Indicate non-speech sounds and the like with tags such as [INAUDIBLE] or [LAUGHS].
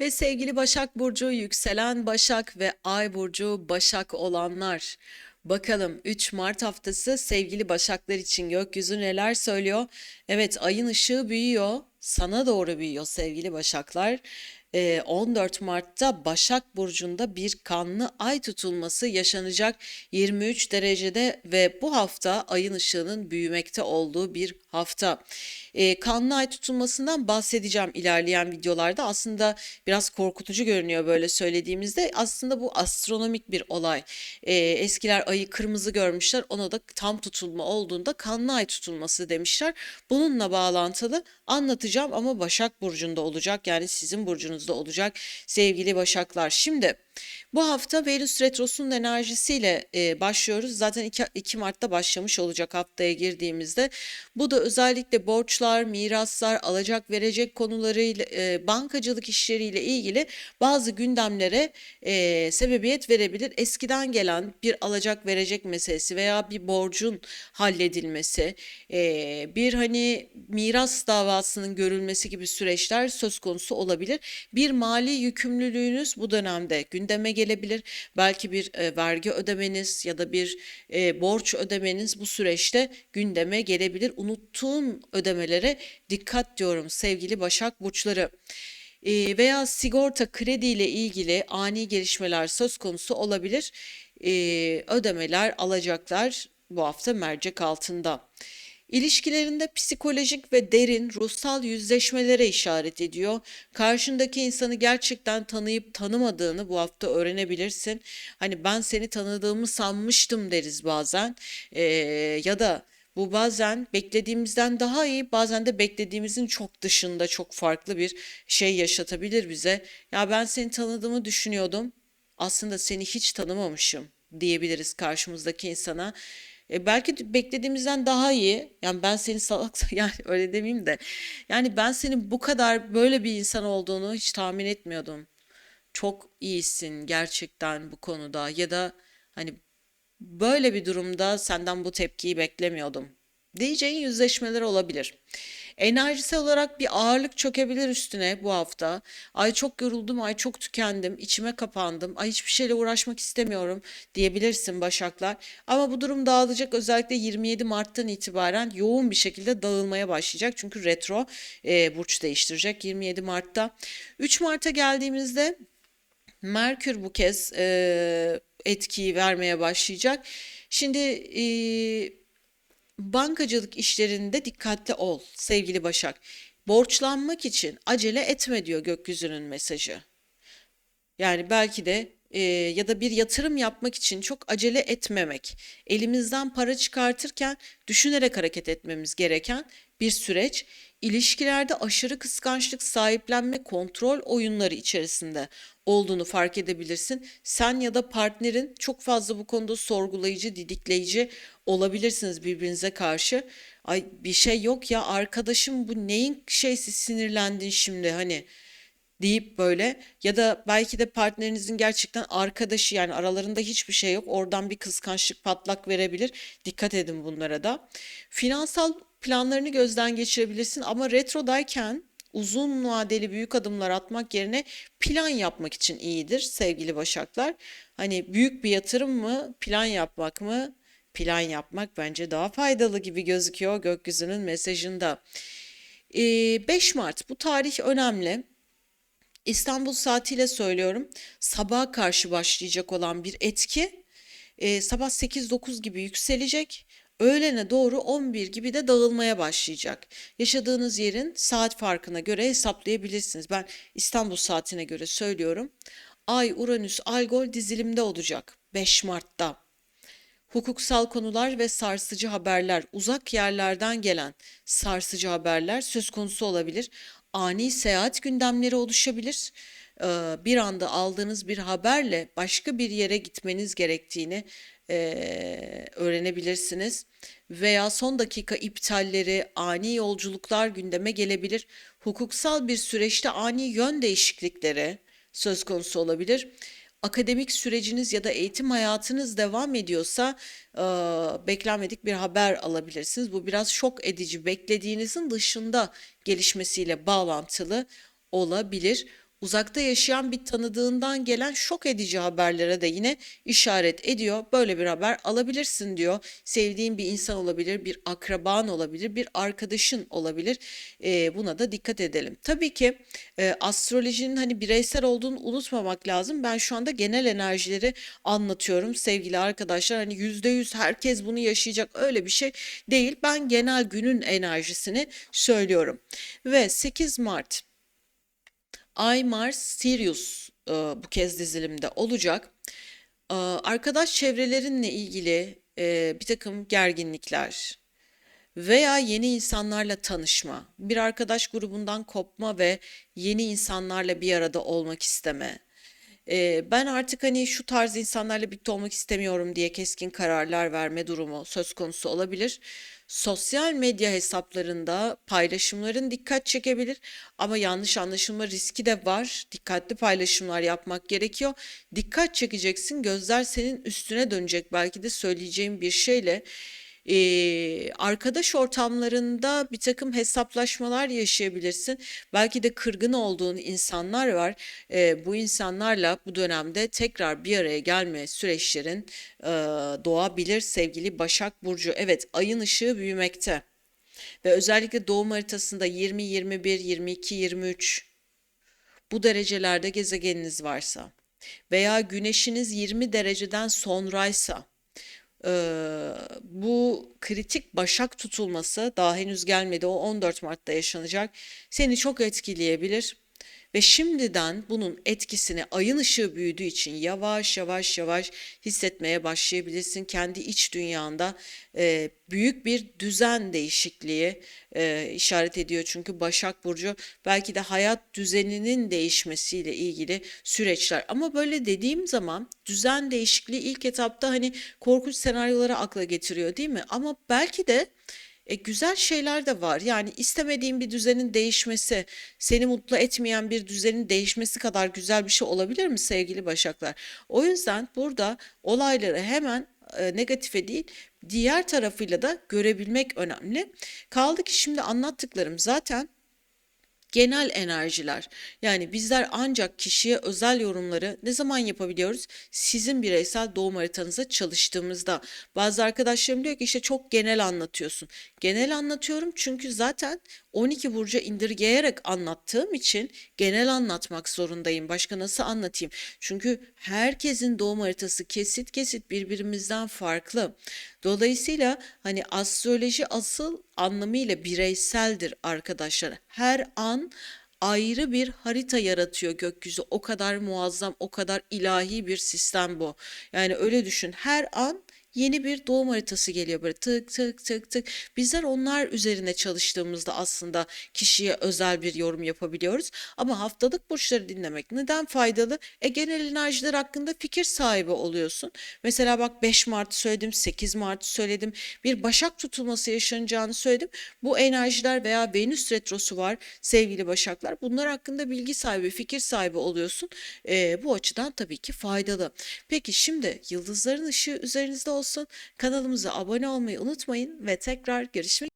Ve sevgili Başak Burcu, yükselen Başak ve Ay Burcu Başak olanlar. Bakalım 3 Mart haftası sevgili Başaklar için gökyüzü neler söylüyor? Evet ayın ışığı büyüyor, sana doğru büyüyor sevgili Başaklar. Ee, 14 Mart'ta Başak Burcu'nda bir kanlı ay tutulması yaşanacak 23 derecede ve bu hafta ayın ışığının büyümekte olduğu bir hafta. Kanlı ay tutulmasından bahsedeceğim ilerleyen videolarda. Aslında biraz korkutucu görünüyor böyle söylediğimizde. Aslında bu astronomik bir olay. Eskiler ayı kırmızı görmüşler. Ona da tam tutulma olduğunda kanlı ay tutulması demişler. Bununla bağlantılı anlatacağım ama Başak Burcu'nda olacak. Yani sizin burcunuzda olacak sevgili Başaklar. Şimdi bu hafta Venüs Retrosu'nun enerjisiyle e, başlıyoruz. Zaten 2, 2 Mart'ta başlamış olacak haftaya girdiğimizde. Bu da özellikle borçlar, miraslar, alacak verecek konularıyla, e, bankacılık işleriyle ilgili bazı gündemlere e, sebebiyet verebilir. Eskiden gelen bir alacak verecek meselesi veya bir borcun halledilmesi, e, bir hani miras davasının görülmesi gibi süreçler söz konusu olabilir. Bir mali yükümlülüğünüz bu dönemde gündeme gelebilir. Belki bir e, vergi ödemeniz ya da bir e, borç ödemeniz bu süreçte gündeme gelebilir. Unuttuğum ödemelere dikkat diyorum sevgili Başak Burçları. E, veya sigorta kredi ile ilgili ani gelişmeler söz konusu olabilir. E, ödemeler, alacaklar bu hafta mercek altında. İlişkilerinde psikolojik ve derin ruhsal yüzleşmelere işaret ediyor. Karşındaki insanı gerçekten tanıyıp tanımadığını bu hafta öğrenebilirsin. Hani ben seni tanıdığımı sanmıştım deriz bazen. Ee, ya da bu bazen beklediğimizden daha iyi, bazen de beklediğimizin çok dışında çok farklı bir şey yaşatabilir bize. Ya ben seni tanıdığımı düşünüyordum. Aslında seni hiç tanımamışım diyebiliriz karşımızdaki insana. E, belki de beklediğimizden daha iyi. Yani ben seni salak [LAUGHS] yani öyle demeyeyim de. Yani ben senin bu kadar böyle bir insan olduğunu hiç tahmin etmiyordum. Çok iyisin gerçekten bu konuda ya da hani böyle bir durumda senden bu tepkiyi beklemiyordum. Diyeceğin yüzleşmeler olabilir. Enerjisel olarak bir ağırlık çökebilir üstüne bu hafta. Ay çok yoruldum, ay çok tükendim, içime kapandım, ay hiçbir şeyle uğraşmak istemiyorum diyebilirsin Başaklar. Ama bu durum dağılacak özellikle 27 Mart'tan itibaren yoğun bir şekilde dağılmaya başlayacak. Çünkü retro e, burç değiştirecek 27 Mart'ta. 3 Mart'a geldiğimizde Merkür bu kez e, etkiyi vermeye başlayacak. Şimdi e, bankacılık işlerinde dikkatli ol sevgili Başak. Borçlanmak için acele etme diyor gökyüzünün mesajı. Yani belki de e, ya da bir yatırım yapmak için çok acele etmemek, elimizden para çıkartırken düşünerek hareket etmemiz gereken bir süreç. İlişkilerde aşırı kıskançlık, sahiplenme, kontrol oyunları içerisinde olduğunu fark edebilirsin. Sen ya da partnerin çok fazla bu konuda sorgulayıcı, didikleyici olabilirsiniz birbirinize karşı. Ay bir şey yok ya arkadaşım bu neyin şeysi sinirlendin şimdi hani deyip böyle ya da belki de partnerinizin gerçekten arkadaşı yani aralarında hiçbir şey yok. Oradan bir kıskançlık patlak verebilir. Dikkat edin bunlara da. Finansal planlarını gözden geçirebilirsin ama retrodayken uzun vadeli büyük adımlar atmak yerine plan yapmak için iyidir sevgili Başaklar. Hani büyük bir yatırım mı, plan yapmak mı? Plan yapmak bence daha faydalı gibi gözüküyor gökyüzünün mesajında. 5 Mart bu tarih önemli. İstanbul saatiyle söylüyorum. Sabaha karşı başlayacak olan bir etki e, sabah 8-9 gibi yükselecek. Öğlene doğru 11 gibi de dağılmaya başlayacak. Yaşadığınız yerin saat farkına göre hesaplayabilirsiniz. Ben İstanbul saatine göre söylüyorum. Ay, Uranüs, Algol dizilimde olacak 5 Mart'ta. Hukuksal konular ve sarsıcı haberler, uzak yerlerden gelen sarsıcı haberler söz konusu olabilir ani seyahat gündemleri oluşabilir. Bir anda aldığınız bir haberle başka bir yere gitmeniz gerektiğini öğrenebilirsiniz. Veya son dakika iptalleri, ani yolculuklar gündeme gelebilir. Hukuksal bir süreçte ani yön değişiklikleri söz konusu olabilir akademik süreciniz ya da eğitim hayatınız devam ediyorsa e, beklenmedik bir haber alabilirsiniz. Bu biraz şok edici, beklediğinizin dışında gelişmesiyle bağlantılı olabilir. Uzakta yaşayan bir tanıdığından gelen şok edici haberlere de yine işaret ediyor. Böyle bir haber alabilirsin diyor. Sevdiğin bir insan olabilir, bir akraban olabilir, bir arkadaşın olabilir. Ee, buna da dikkat edelim. Tabii ki e, astrolojinin hani bireysel olduğunu unutmamak lazım. Ben şu anda genel enerjileri anlatıyorum sevgili arkadaşlar. Hani yüzde yüz herkes bunu yaşayacak öyle bir şey değil. Ben genel günün enerjisini söylüyorum. Ve 8 Mart Ay Mars Sirius e, bu kez dizilimde olacak. E, arkadaş çevrelerinle ilgili e, bir takım gerginlikler veya yeni insanlarla tanışma, bir arkadaş grubundan kopma ve yeni insanlarla bir arada olmak isteme. E, ben artık hani şu tarz insanlarla birlikte olmak istemiyorum diye keskin kararlar verme durumu söz konusu olabilir. Sosyal medya hesaplarında paylaşımların dikkat çekebilir ama yanlış anlaşılma riski de var. Dikkatli paylaşımlar yapmak gerekiyor. Dikkat çekeceksin, gözler senin üstüne dönecek belki de söyleyeceğim bir şeyle. Ee, arkadaş ortamlarında bir takım hesaplaşmalar yaşayabilirsin. Belki de kırgın olduğun insanlar var. Ee, bu insanlarla bu dönemde tekrar bir araya gelme süreçlerin e, doğabilir sevgili Başak Burcu. Evet, ayın ışığı büyümekte. Ve özellikle doğum haritasında 20, 21, 22, 23 bu derecelerde gezegeniniz varsa veya güneşiniz 20 dereceden sonraysa Eee, bu kritik başak tutulması daha henüz gelmedi. O 14 Mart'ta yaşanacak. Seni çok etkileyebilir. Ve şimdiden bunun etkisini ayın ışığı büyüdüğü için yavaş yavaş yavaş hissetmeye başlayabilirsin. Kendi iç dünyanda e, büyük bir düzen değişikliği e, işaret ediyor. Çünkü Başak Burcu belki de hayat düzeninin değişmesiyle ilgili süreçler. Ama böyle dediğim zaman düzen değişikliği ilk etapta hani korkunç senaryoları akla getiriyor değil mi? Ama belki de e, güzel şeyler de var. Yani istemediğin bir düzenin değişmesi, seni mutlu etmeyen bir düzenin değişmesi kadar güzel bir şey olabilir mi sevgili Başaklar? O yüzden burada olayları hemen e, negatife değil, diğer tarafıyla da görebilmek önemli. Kaldı ki şimdi anlattıklarım zaten genel enerjiler. Yani bizler ancak kişiye özel yorumları ne zaman yapabiliyoruz? Sizin bireysel doğum haritanıza çalıştığımızda. Bazı arkadaşlarım diyor ki işte çok genel anlatıyorsun. Genel anlatıyorum çünkü zaten 12 burca indirgeyerek anlattığım için genel anlatmak zorundayım. Başka nasıl anlatayım? Çünkü herkesin doğum haritası kesit kesit birbirimizden farklı. Dolayısıyla hani astroloji asıl anlamıyla bireyseldir arkadaşlar. Her an ayrı bir harita yaratıyor gökyüzü. O kadar muazzam, o kadar ilahi bir sistem bu. Yani öyle düşün. Her an yeni bir doğum haritası geliyor böyle tık tık tık tık. Bizler onlar üzerine çalıştığımızda aslında kişiye özel bir yorum yapabiliyoruz. Ama haftalık burçları dinlemek neden faydalı? E genel enerjiler hakkında fikir sahibi oluyorsun. Mesela bak 5 Mart'ı söyledim, 8 Mart'ı söyledim. Bir Başak tutulması yaşanacağını söyledim. Bu enerjiler veya Venüs retrosu var sevgili Başaklar. Bunlar hakkında bilgi sahibi, fikir sahibi oluyorsun. E, bu açıdan tabii ki faydalı. Peki şimdi yıldızların ışığı üzerinizde olsun. Kanalımıza abone olmayı unutmayın ve tekrar görüşmek